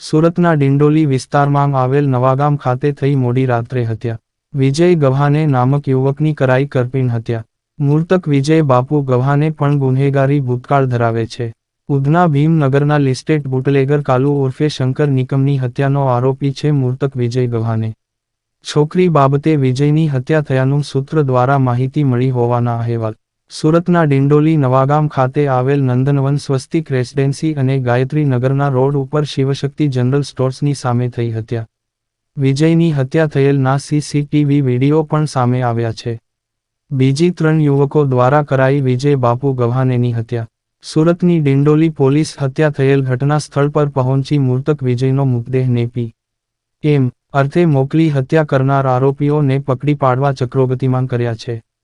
સુરતના ડિંડોલી વિસ્તારમાં આવેલ નવાગામ ખાતે થઈ મોડી રાત્રે હત્યા. વિજય ગવાને નામક યુવકની કરાઈ કરપીણ હત્યા. મૃતક વિજય બાપુ ગવાને પણ ગુન્હેગારી ભૂતકાળ ધરાવે છે. ઉધના ભીમનગરના લિસ્ટેટ બુટલેગર કાલુ ઉર્ફે શંકર નિકમની હત્યાનો આરોપી છે મૃતક વિજય ગવાને. છોકરી બાબતે વિજયની હત્યા થયાનું સૂત્ર દ્વારા માહિતી મળી હોવાના અહેવાલ. સુરતના ડિંડોલી નવાગામ ખાતે આવેલ નંદનવન સ્વસ્તિક રેસિડેન્સી અને ગાયત્રી નગરના રોડ ઉપર શિવશક્તિ જનરલ સ્ટોર્સની સામે થઈ હત્યા. વિજયની હત્યા થયેલના સીસીટીવી વીડિયો પણ સામે આવ્યા છે. બીજી ત્રણ યુવકો દ્વારા કરાઈ વિજય બાપુ ગવાનેની હત્યા. સુરતની ડિંડોલી પોલીસ હત્યા થયેલ ઘટના સ્થળ પર પહોંચી મૃતક વિજયનો મૃતદેહ નેપી. એમ અર્થે મોકલી હત્યા કરનાર આરોપીઓને પકડી પાડવા ચક્રોગતિમાન કર્યા છે.